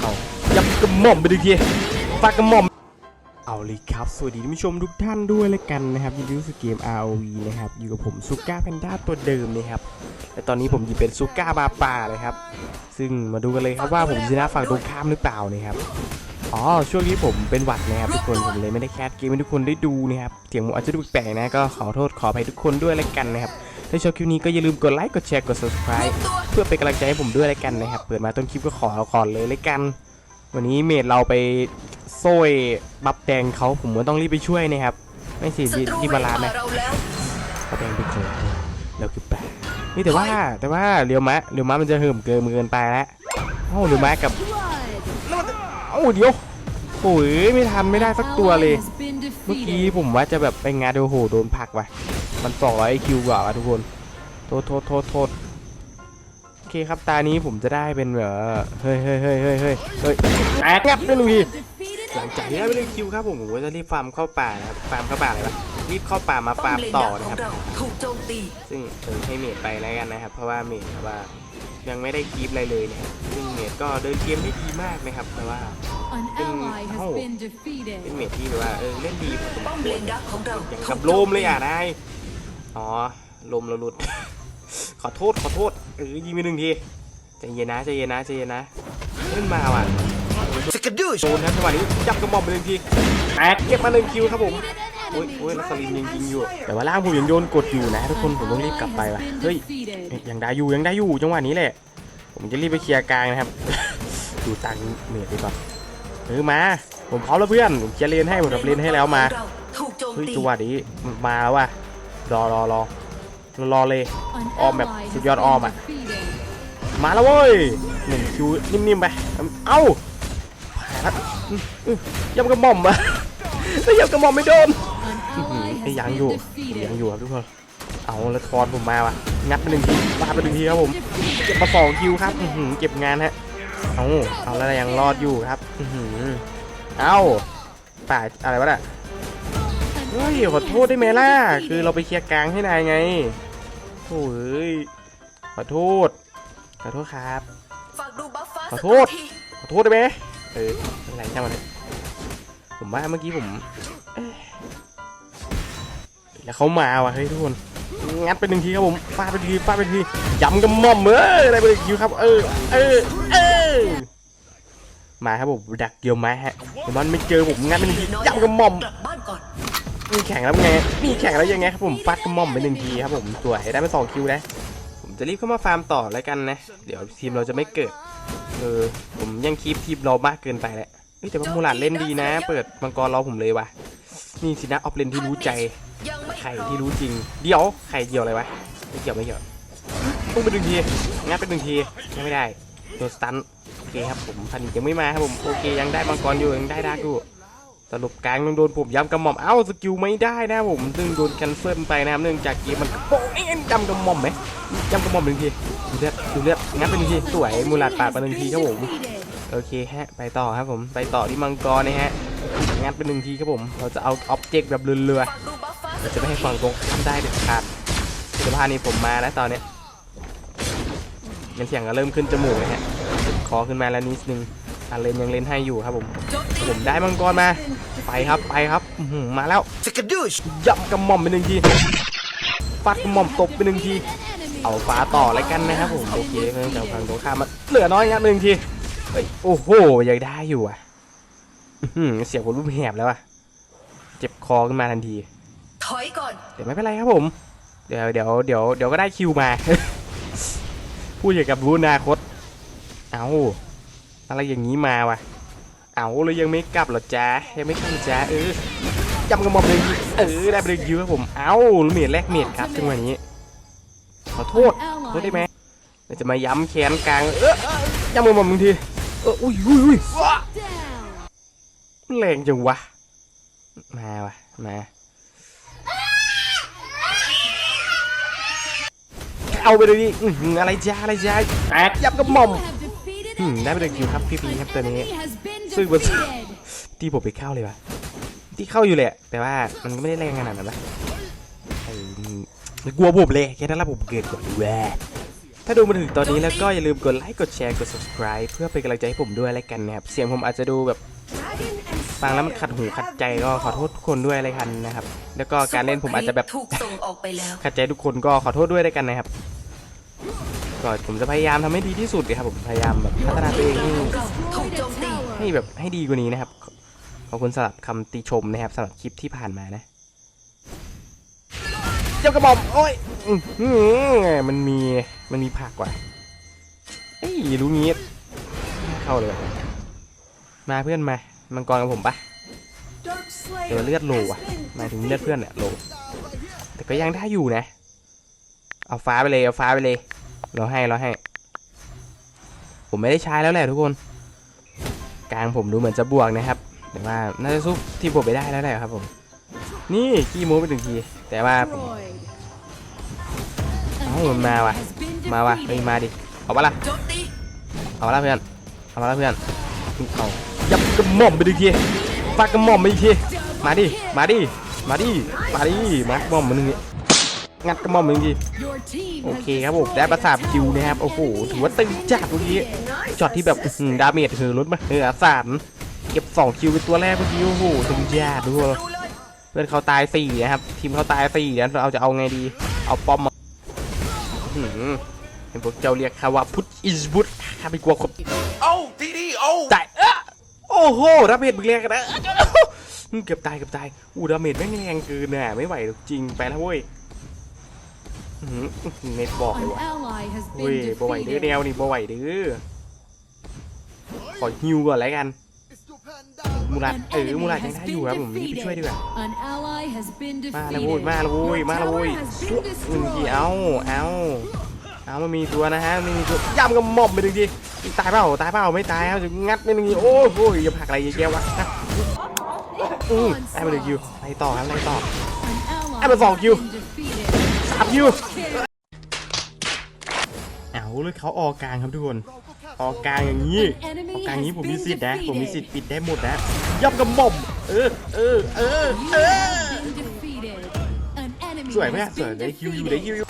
เอายับกระหม่อมไปดูทีฟากกระหม่อมเอาเลยครับสวัสดีท่านผู้ชมทุกท่านด้วยแล้วกันนะครับยินดีต้อนรับสู่เกม ROV นะครับอยู่กับผมซูก้าแพนด้าตัวเดิมนะครับและตอนนี้ผมหยิบเป็นซูก้าบาป่าเลยครับ ซึ่งมาดูกันเลยครับว่าผมจะชนะฝั่งตรงข้ามหรือเปล่านะครับ อ๋อช่วงนี้ผมเป็นหวัดนะครับทุกคนผมเลยไม่ได้แคสเกมให้ทุกคนได้ดูนะครับเสียงผมอาจจะดูแปลกๆนะก็ขอโทษขออภัยทุกคนด้วยแล้วกันนะครับถ้าชอบคลิปนี้ก็อย่าลืมกดไลค์กดแชร์กด subscribe เพื่อเป็นกำลังใจให้ผมด้วยแล้วกันนะครับเปิดมาต้นคลิปก็ขอขอเลยแล้วกัน วันนี้เมดเราไปโซ่ยบัฟแดงเขาผมก็ต้องรีบไปช่วยนะครับไม่สิศัรีบตรูรีบมาลาไหมเราแล้วบัฟแดงเป็นคนเราคือแปะนี่แต่ว่าแต่ว่าเรียวมะเรียวมะมันจะเหิมเกินเกินไปแล้วเอ้าเรียวมะกับเอ้าเดี๋ยวโอ้ยไม่ทันไม่ได้สักตัวเลย เมื่อกี้ผมว่าจะแบบไปงานโอ้โหโดนผลักว่ะ มันสองร้อยคิวกว่าว่ะทุกคน โทษโทษโทษโทษโอเคครับตานี้ผมจะได้เป็นแบบเฮ้ยเฮ้ยเฮ้ยเฮ้ยเฮ้ยเฮ้ยแอบงับได้ลุยหลังจากที่ได้ไปเล่นคิวครับผมผมก็จะรีบฟาร์มเข้าป่านะครับฟาร์มเข้าป่าเลยปะรีบเข้าป่ามาป้อฟามร์มเลนต่อดาร์นะขคอรับงเราถูกโจมตีซึ่งเออให้เมดไปแล้วกันนะครับ เพราะว่าเมดแบบว่า ยังไม่ได้คีบอะไรเลยนะครับซึ่งเมดก็เดินเกมได้ดีมากนะครับ แต่ว่า An ally has Oh. been เป็น defeated. เมดที่แบบว่าเออเล่นดีพอสมป้อมคเลวรนดาร์ของเราอย่างถูกับกโลโจมเลยอะนายอ๋อลมเราหลุด ขอโทษขอโทษเออยิงไปหนึ่งทีใจเย็นนะใจเย็นนะใจเย็นนะเล่นมาว่ะสกัดดูชโดนครับจังหวะนี้จับกระหม่อมไปหนึ่งทีแตกเก็บมาหนึ่งคิวครับผมโอ้ยโอ้ยแล้วสลิมยังยิงอยู่ แต่ว่าล่างผมยังโยนกดอยู่นะ ทุกคนผมต้องรีบกลับไปว่ะ Been เฮ้ย defeated. ยังได้อยู่ยังได้อยู่จังหวะนี้แหละ ผมจะรีบไปเคลียร์กลางนะครับ ดูตังค์เมดดีกว่าเออมาผมพร้อมแล้วเพื่อนผมเคลียร์เลนให้ผมดับเลนให้แล้วมาของเราถูกโจมเฮ้ยตีจังหวะนี้มันมาแล้วว่ะรอรอรอรอเลย An Oh, map. ally has สุดยอด been อ้อมอะ defeated. มาแล้วเว้ยหนึ่งคิวนิ่มๆไปเอ้าผ่านละอื้ออื้อยำกระหม่อมอะแล้วยำกระหม่อมไม่โดน An อื้อหือ ally ไอ้ has ยัง been อยู่ผมยัง defeated. อยู่ครับทุกคน เอาแล้วทอนผมมาว่ะ งัดไปหนึ่งทีฟาดไปหนึ่งทีครับผม เก็บมาสองคิวครับอื้อหือเก็บงานฮะ เอาเอาแล้วยังรอดอยู่ครับอื้อหือเอาป่าอะไรวะน่ะเฮ้ยขอโทษได้ไหมล่ะ คือเราไปเคลียร์กลางให้นายไงโอ้ยขอโทษ ขอโทษครับฝากดูบัฟฟ้าขอสักโทษทีขอโทษได้ไหมเออไม่เป็นไรช่างมันเถอะผมว่าเมื่อกี้ผม เอ๊ะแล้วเขามาว่ะเฮ้ยทุกคน งัดไปหนึ่งทีครับผมฟาดไปทีฟาดไปทีย้ำกระหม่อมเอออะไรไปหนึ่งทีครับ เออ เออ เออ มาครับผมดักเดียวไม้ฮะมันไม่เจอผมงัดไปหนึ่งทีย้ำกระหม่อมนก่อนมีแข่งแล้วไงมีแข่งแล้วยังไงครับผมฟาดกระหม่อมไปหนึ่งทีครับผมสวยได้ไปสองคิวนะผมจะรีบเข้ามาฟาร์มต่อแล้วกันนะ เดี๋ยวทีมเราจะไม่เกิด เออ ผมยังคีปทีมเรามากเกินไปแหละแต่ว่ามูลาดเล่นดีนะ เปิดมังกรรอผมเลยว่ะ นี่สินะออฟเลนที่รู้ใจ ยังไม่ไข่ที่รู้จริง เดี๋ยวไข่เกี่ยวอะไรวะ ไม่เกี่ยวไม่เกี่ยวพุ่งไปหนึ่งทีงัดไปหนึ่งทียังไม่ได้โดนสตันโอเคครับผมพันธุ์ยังไม่มาครับผมโอเคยังได้มังกรอยู่ยังได้ดาร์กอยู่สรุปกลางต้องโดนผมย้ำกระหม่อมเอ้าสกิลไม่ได้นะผมซึ่งโดนแคนเซิลไปนะครับเนื่องจากเกมมันโป๊ะเอ็นย้ำกระหม่อมไหมย้ำกระหม่อมหนึ่งทีดูเลือดดูเลือดงัดไปหนึ่งทีสวยมูลาดปาดไปหนึ่งทีครับผม Defeated. โอเคฮะไปต่อครับผมไปต่อที่มังกรนะฮะงัดไปหนึ่งทีครับผมเราจะเอาอ็อบเจกต์แบบเรือ เราจะไม่ให้ฝั่งตรงข้ามได้เด็ดขาดคุณภาพนี้ผมมาแล้วตอนเนี้ยยังเสียงก็เริ่มขึ้นจมูกนะฮะคอขึ้นมาแล้วนิดนึงอาเลนยังเล่นให้อยู่ครับผมโจมตีผมได้มังกรมาไปครับไปครับอื้อหือมาแล้วสกัดดูชย่ำกระหม่อมไปหนึ่งทีฟาดกระหม่อมตบไปหนึ่งทีเอาฟ้าต่อแล้วกันนะครับผมโอเคเนื่องจากฝั่งตรงข้ามมันเหลือน้อยงัดหนึ่งทีเฮ้ยโอ้โหยังได้อยู่อะอื้อหือเสียงคนรูปแหบแล้วอะเจ็บคอขึ้นมาทันที ถอยก่อนแต่ไม่เป็นไรครับผม เดี๋ยวเดี๋ยวเดี๋ยวเดี๋ยวก็ได้คิวมา พูดเกี่ยวกับรู้อนาคต เอาอะไรอย่างนี้มาว่ะเอาเลยยังไม่กลับเหรอจ๊ะยังไม่กลับเหรอจ๊ะเออจำกระหม่อมเลยเออได้ไปเลยคิวครับผม เอาเมียดแรกเมียดครับจังหวะนี้ ขอโทษ An โทษได้ ally ไหมเดี๋ยวจะมาย้ำแขนกลางเออเออย้ำกระหม่อมบางทีเอออุ้ยอุ้ยอุ้ยว้า down. แรงจังวะ มาวะมา เอาไปเลยดิอื้อหืออะไรจ้าอะไรจ้าแตกยับกระหม่อม You have defeated อืม an ได้ไปเลยคิวครับพี่พีครับตัวนี้ enemy has been ซึ่งมัน defeated. ที่ผมไปเข้าเลยวะที่เข้าอยู่แหละ แต่ว่ามันก็ไม่ได้แรงขนาดนั้นนะไอ้นี่กลัวผมเลยแค่นั้นแหละผมเกิดก่อนแหวถ้าดูมาถึงตอนนี้แล้วก็อย่าลืมกดไลค์กดแชร์กด subscribe เพื่อเป็นกำลังใจให้ผมด้วยแล้วกันนะครับ เสียงผมอาจจะดูแบบฟังแล้วมันขัดหูขัดใจก็ขอโทษทุกคนด้วยเลยกันนะครับ แล้วก็การเล่นผมอาจจะแบบถูกส่งออกไปแล้วขัดใจทุกคนก็ขอโทษด้วยแล้วกันนะครับ ก็ผมจะพยายามทำให้ดีที่สุดเลยครับผมพยายามแบบพัฒนาตัวเองให้ให้แบบให้ดีกว่านี้นะครับขอบคุณสำหรับคำติชมนะครับสำหรับคลิปที่ผ่านมานะเจ้ากระบอกโอ้ยมันมีมันมีผักว่ะเอ้ยรู้งี้เข้าเลย มาเพื่อนมามังกรกับผมปะเดี๋ยวเลือดโลว่ะหมายถึงเลือดเพื่อนเนี่ยโลแต่ก็ยังได้อยู่นะ เอาฟ้าไปเลยเอาฟ้าไปเลย เราให้เราให้ ผมไม่ได้ใช้แล้วแหละทุกคน กลางผมดูเหมือนจะบวกนะครับ แต่ว่าน่าจะสู้ทีมผมไม่ได้แล้วแหละครับผม นี่ขี้โม้ไปถึงที แต่ว่าผม Destroyed. An Oh, enemy ma wa. has been มาวะเฮ้ยมาดิ เอาปะล่ะ เอาปะล่ะเพื่อน เอาปะล่ะเพื่อน เอายับกระหม่อมไปดึงทีฟาดกระหม่อมไปอีกทีมาดิ มาดิ มาดิ มาดิ มากระหม่อมมาหนึ่งที งัดกระหม่อมมาหนึ่งที Your team โอ has เคครับผมได้ประสาทคิวนะครับโอ้โหถือว่าตึงจัดเมื่อกี้ช็อตที่แบบอื้อหือดาเมจคือลดมาเออสามเก็บ 2 คิวเป็นตัวแรกเมื่อกี้โอ้โหตึงจัดทุกคนรู้เลยเพื่อนเขาตายสี่นะครับทีมเขาตายสี่แล้วเราจะเอาไงดีเอาป้อมมาอื้อหือเห็นพวกเจ้าเรียกคาว่าพุทอิสบุตข้าไม่กลัวคน Oh, DD, oh. จ่ายเอ้อโอ้โหดาเมจมึงแรงกันนะอื้อเกือบตายเกือบตายอู้ดาเมจแม่งแรงเกินน่ะไม่ไหวหรอกจริงไปแล้วเว้ยอื้อหืออื้อหือ เน็ตบอกเลย An ว่ะ ally has เฮ้ย been บ่ไหวเด้อแน defeated. วนี่บ่ไหวเด้อขอฮิวก่อนแล้วกันมูรัด An เออ enemy มูรัดยัง has ได้อยู่ been ครับผมรีบไปช่วยดีกว่า defeated. An ally has been มาแล้วโว้ย defeated. มาแล้วโว้ย Your มาแล้วโว้ tower ย has ชุบ been หนึ่งที destroyed. เอาเอาเอามันมีตัวนะฮะมันมีตัวย่ำกับหม่อมไปหนึ่งทีตายเปล่าตายเปล่าไม่ตายครับจะงัดไปหนึ่งทีโอ้โหอย่าผลักอะไรเยอะแยะวะนะอืมได้ไปหนึ่งคิวไปต่อครับไปต่อ An ally ให้มันสอง has คิว been defeated. สามคิวเอาเลยเขาออกกลางครับทุกคน ออกกลางอย่างนี้ An อ enemy อกกลางอย่างนี้ has ผมมี been สิทธิ์นะ ผมมีสิท defeated. ธิ์ปิดได้หมดนะย่ำกับหม่อมเออเออเออ You เออ have been defeated. An enemy สวยไหมอะ has สวย been ได้คิวอยู่ได้คิว defeated. อยู่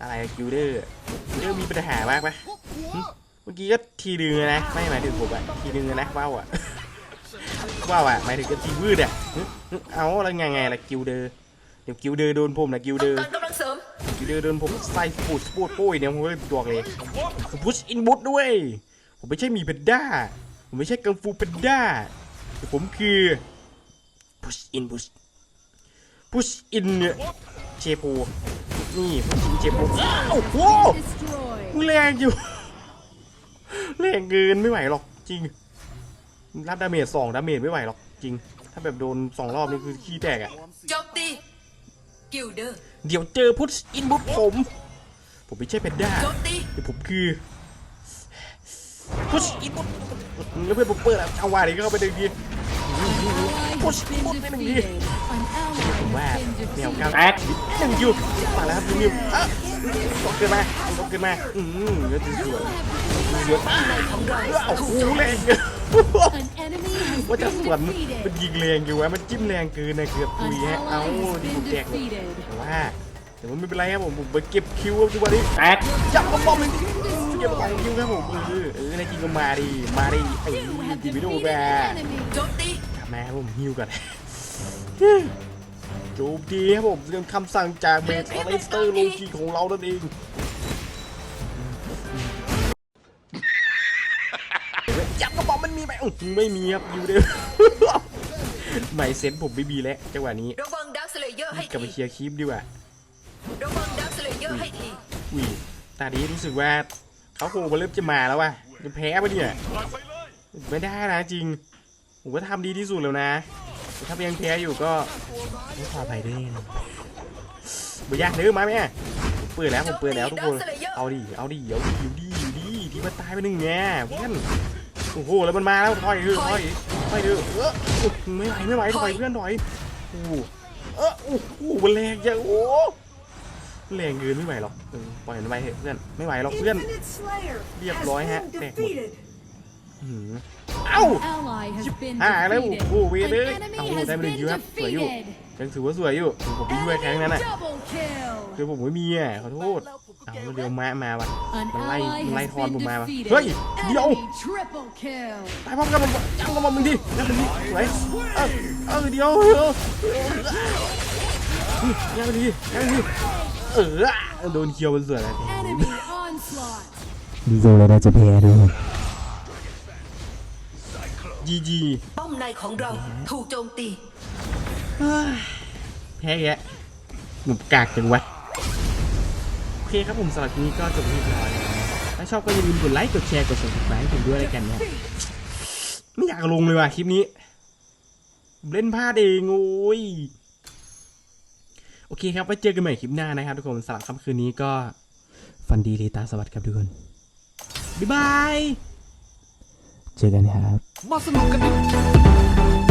อะไรอะคิวเดอร์คิวเดอร์มีปัญหามากปะหึเมื่อกี้ก็ทีนึงอะนะไม่หมายถึงผมอะทีนึงอะนะว้าวอะว้าวอะหมายถึงก็ทีวืดอะหึหึเอาแล้วไงไงล่ะคิวเดอร์ เดี๋ยวคิวเดอร์โดนผมนะคิวเดอร์การกำลังเสริมคิวเดอร์โดนผมใส่ปูดปูดปุ้ยเนี่ยผมก็เลยตัวเลยผมพุชอินบุตด้วย ผมไม่ใช่หมีเพนด้า ผมไม่ใช่กังฟูเพนด้าแต่ผมคือพุชอินบุชพุชอินเนี่ยเชโปนี่พุชอินเชโปอ้าวโอ้โห Destroyed. มึงแรงอยู่แรงเกินไม่ไหวหรอกจริงรับดาเมจสองดาเมจไม่ไหวหรอกจริง ถ้าแบบโดนสองรอบนี่คือขี้แตกอะโจมตี กิลเดอร์เดี๋ยวเจอพุชอินบุตผม ผมไม่ใช่เพนด้าโจมตีแต่ผมคือพุชอินบุตแล้วเพื่อนผมเปิดแล้วเอาว่าดิก็เข้าไปดึงที Ally Push, has been push, push, defeated. An ผม ally ว่า has been แนว defeated. กลางแอคหนึ่งยูมาแล้วครับนิวอะตกเกินมาตกเกินมาอืมเนื้อสวยเสือโอ้โหแรง ว่าจะ been สวนมัน defeated. ยิงแรงอยู่วะมันจิ้มแรงเกินนะเกือบตุ An ยฮะเอ้า ally has ดี been ผมแตกเลย defeated. แต่ว่าแต่ว่าไม่เป็นไรครับผมผมไปเก็บคิวครับทุกวันนี้แตกจับกระป๋อมเลยเก็บกระป๋อมคิวครับผมเออเออในจริงก็มาดิมาดิไอ้ You have ดีวิดีโอ defeated แบ an enemy. โจมตีกลับมาครับผมฮิวก่อนโจมตีครับผมเรื่องคำสั่งจากเบสออเลสเตอร์โลกีของเรานั่นเอง จับกระป๋อมมันมีไหมอื้อไม่มีครับอยู่เดียวไม่เซนผมไม่มีแล้วจังหวะนี้ระวังดักสเลเยอร์ให้กลับทีไปเคลียร์คลิปดีกว่าระวังดักสเลเยอร์ให้ทีอุ้ยตอนนี้รู้สึกว่าเขาคงมาเริ่มจะมาแล้วว่ะจะแพ้ปะเนี่ยไม่ได้นะจริงผมก็ทำดีที่สุดแล้วนะแต่ถ้ายังแพ้อยู่ก็ไม่ขออภัยด้วยนะบ่ยากเด้อมาแม่ผมเปิดแล้วผมเปิดแล้วทุกคน เอาดิ เอาดิ เอาดิ เอาดิเอาดิที่มันตายไปหนึ่งแง่เพื่อน โอ้โหแล้วมันมาแล้วถอยเถอะถอยถอยเถอะเออไม่ไหวไม่ไหวถอยเพื่อนถอยโอ้โหเออโอ้โหมันแรงจังโอ้แรงเกินไม่ไหวหรอกเออปล่อยมันไปเถอะเพื่อนไม่ไหวหรอกเพื่อนเรียบร้อยฮะแตกหมดอื้อหือเอ้า An ally has been อ่าแล้ว defeated. โอ้โหเวท An เลย enemy เอา has ได้มาหนึ่ง been คิวครับสวยอยู่ defeated. ยังถือว่าสวยอยู่ผมไปช่วยแข้งนั้นน่ะ Double kill. คือผมไม่มีอะขอโทษแล้วผม เอาเดี๋ยวมามาว่ะ An มันไล่ ally มันไล่ has ทอน been ผมมาว่ะ defeated. เฮ้ยเดี๋ยว Enemy triple kill. ตายพร้อมกันมันยังกระหม่อมมึงดิยังมึงดิไหนเออเออเดี๋ยวเดี๋ยวยังมึงดิยังมึงดิเออโดนเคียวมันสวยเลย Enemy onslaught. โดนเลยน่าจะแพ้ด้วยจีจีป้อมในของเราถูกโจมตีแพ้แกะหนุบกากจังวะโอ เคครับผมสำหรับคลิปนี้ก็จบที่เรียบร้อยแล้วนะครับถ้าชอบก็อย่าลืมกดไลค์กดแชร์กด subscribe ให้ผมด้วยแล้วกันนะครับไม่อยากลงเลยว่ะคลิปนี้ผมเล่นพลาดเองโอ้ยโอเคครับไว้เจอกันใหม่คลิปหน้านะครับทุกคนสำหรับค่ำคืนนี้ก็ฝันดีเลตาสวัสดีครับทุกคน บ๊ายบาย เจอกันครับมาสนุกกันดิ